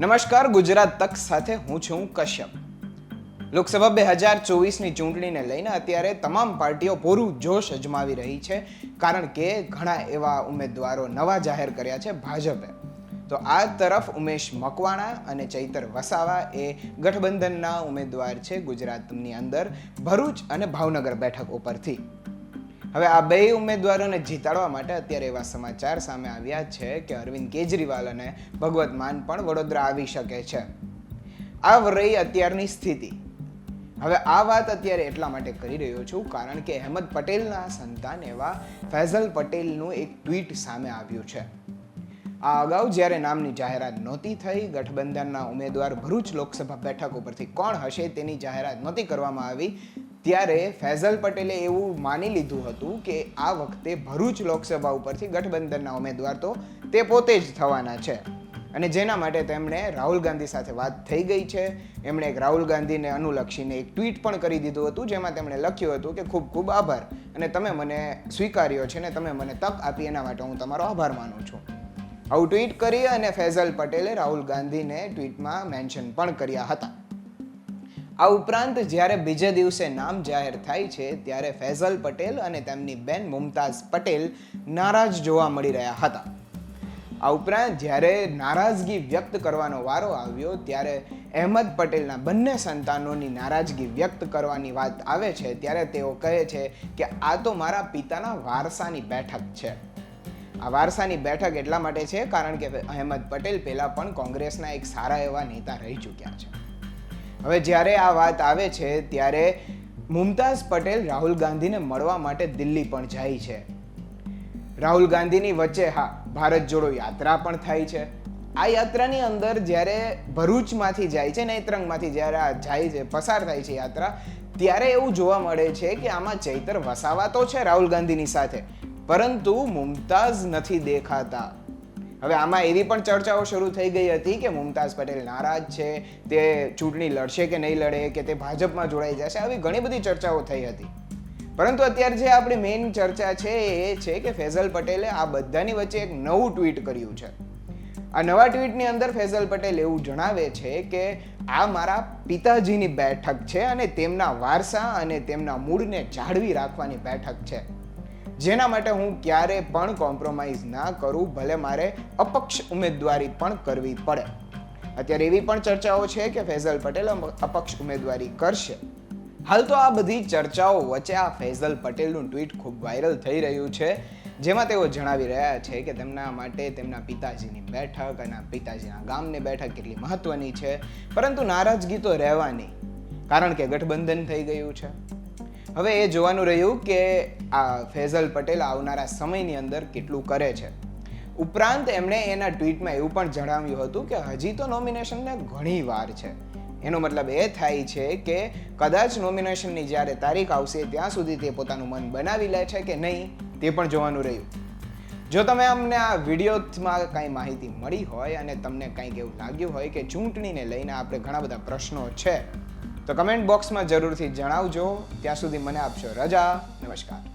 નમસ્કાર, ગુજરાત તક સાથે હું છું કશ્યપ. લોકસભા બે હજાર ચોવીસની ચૂંટણીને લઈને અત્યારે તમામ પાર્ટીઓ પૂરું જોશ અજમાવી રહી છે, કારણ કે ઘણા એવા ઉમેદવારો નવા જાહેર કર્યા છે ભાજપે. તો આ તરફ ઉમેશ મકવાણા અને ચૈતર વસાવા એ ગઠબંધનના ઉમેદવાર છે ગુજરાતની અંદર ભરૂચ અને ભાવનગર બેઠક ઉપરથી. હવે આ બે ઉમેદવારોને જીતાડવા માટે અત્યારે એવા સમાચાર સામે આવ્યા છે કે અરવિંદ કેજરીવાલ અને ભગવત માન પણ વડોદરા આવી શકે છે. આ રહી અત્યારની સ્થિતિ. હવે આ વાત અત્યારે એટલા માટે કરી રહ્યો છું કારણ કે અહેમદ પટેલના સંતાન એવા ફૈઝલ પટેલનું એક ટ્વીટ સામે આવ્યું છે. આ અગાઉ જ્યારે નામની જાહેરાત નહોતી થઈ, ગઠબંધનના ઉમેદવાર ભરૂચ લોકસભા બેઠક ઉપરથી કોણ હશે તેની જાહેરાત નહોતી કરવામાં આવી. ત્યારે ફૈઝલ પટેલે એવું માની લીધું હતું કે આ વખતે ભરૂચ લોકસભા ઉપરથી ગઠબંધનના ઉમેદવાર તો તે પોતે જ થવાના છે. અને જેના માટે તેમણે રાહુલ ગાંધી સાથે વાત થઈ ગઈ છે. એમણે એક રાહુલ ગાંધીને અનુલક્ષીને એક ટ્વીટ પણ કરી દીધું હતું, જેમાં તેમણે લખ્યું હતું કે, ખૂબ ખૂબ આભાર અને તમે મને સ્વીકાર્યો છે ને તમે મને તક આપી, એના માટે હું તમારો આભાર માનું છું. આવું ટ્વીટ કરી અને ફૈઝલ પટેલે રાહુલ ગાંધીને ટ્વીટમાં મેન્શન પણ કર્યા હતા. આ ઉપરાંત જ્યારે બીજે દિવસે નામ જાહેર થાય છે, ત્યારે ફૈઝલ પટેલ અને તેમની બેન મુમતાઝ પટેલ નારાજ જોવા મળી રહ્યા હતા. આ ઉપરાંત જ્યારે નારાજગી વ્યક્ત કરવાનો વારો આવ્યો, ત્યારે અહેમદ પટેલના બંને સંતાનોની નારાજગી વ્યક્ત કરવાની વાત આવે છે, ત્યારે તેઓ કહે છે કે, આ તો મારા પિતાના વારસાની બેઠક છે. આ વારસાની બેઠક એટલા માટે છે, કારણ કે અહેમદ પટેલ પહેલાં પણ કોંગ્રેસના એક સારા એવા નેતા રહી ચૂક્યા છે. હવે જ્યારે આ વાત આવે છે, ત્યારે મુમતાઝ પટેલ રાહુલ ગાંધીને મળવા માટે દિલ્હી પણ જાય છે. રાહુલ ગાંધીની વચ્ચે હા, ભારત જોડો યાત્રા પણ થાય છે. આ યાત્રાની અંદર જ્યારે ભરૂચમાંથી જાય છે, નેત્રંગમાંથી જ્યારે આ જાય છે, પસાર થાય છે યાત્રા, ત્યારે એવું જોવા મળે છે કે આમાં ચૈતર વસાવા તો છે રાહુલ ગાંધીની સાથે. પરંતુ મુમતાઝ નથી દેખાતા. હવે આમાં એવી પણ ચર્ચાઓ શરૂ થઈ ગઈ હતી કે મુમતાઝ પટેલ નારાજ છે, તે ચૂંટણી લડશે કે નહીં લડે, કે તે ભાજપમાં જોડાઈ જશે, આવી ઘણી બધી ચર્ચાઓ થઈ હતી. પરંતુ અત્યારે જે આપણી મેઇન ચર્ચા છે એ છે કે ફૈઝલ પટેલે આ બધાની વચ્ચે એક નવું ટ્વીટ કર્યું છે. આ નવા ટ્વીટની અંદર ફેઝલ પટેલ એવું જણાવે છે કે આ મારા પિતાજીની બેઠક છે અને તેમના વારસા અને તેમના મૂળને જાળવી રાખવાની બેઠક છે. જેના માટે હું ક્યારે પણ કોમ્પ્રોમાઇઝ ના કરું, ભલે મારે અપક્ષ ઉમેદવારી પણ કરવી પડે. અત્યારે એવી પણ ચર્ચાઓ છે કે ફૈઝલ પટેલ અપક્ષ ઉમેદવારી કરશે. હાલ તો આ બધી ચર્ચાઓ વચ્ચે આ ફૈઝલ પટેલનું ટ્વીટ ખૂબ વાયરલ થઈ રહ્યું છે, જેમાં તેઓ જણાવી રહ્યા છે કે તેમના માટે તેમના પિતાજીની બેઠક અને પિતાજીના ગામની બેઠક કેટલી મહત્વની છે, પરંતુ નારાજગી તો રહેવાની, કારણ કે ગઠબંધન થઈ ગયું છે. હવે એ જોવાનું રહ્યું કે આ ફૈઝલ પટેલ આવનારા સમયની અંદર કેટલું કરે છે. ઉપરાંત એમણે એના ટ્વીટમાં એવું પણ જણાવ્યું હતું કે હજી તો નોમિનેશનને ઘણી વાર છે. એનો મતલબ એ થાય છે કે કદાચ નોમિનેશનની જ્યારે તારીખ આવશે ત્યાં સુધી તે પોતાનું મન બનાવી લે છે કે નહીં તે પણ જોવાનું રહ્યું. જો તમે અમને આ વિડીયોમાં કાંઈ માહિતી મળી હોય અને તમને કંઈક એવું લાગ્યું હોય કે ચૂંટણીને લઈને આપણે ઘણા બધા પ્રશ્નો છે તો કમેન્ટ બોક્સમાં જરૂરથી જણાવજો. ત્યાં સુધી મને આપશો રજા. નમસ્કાર.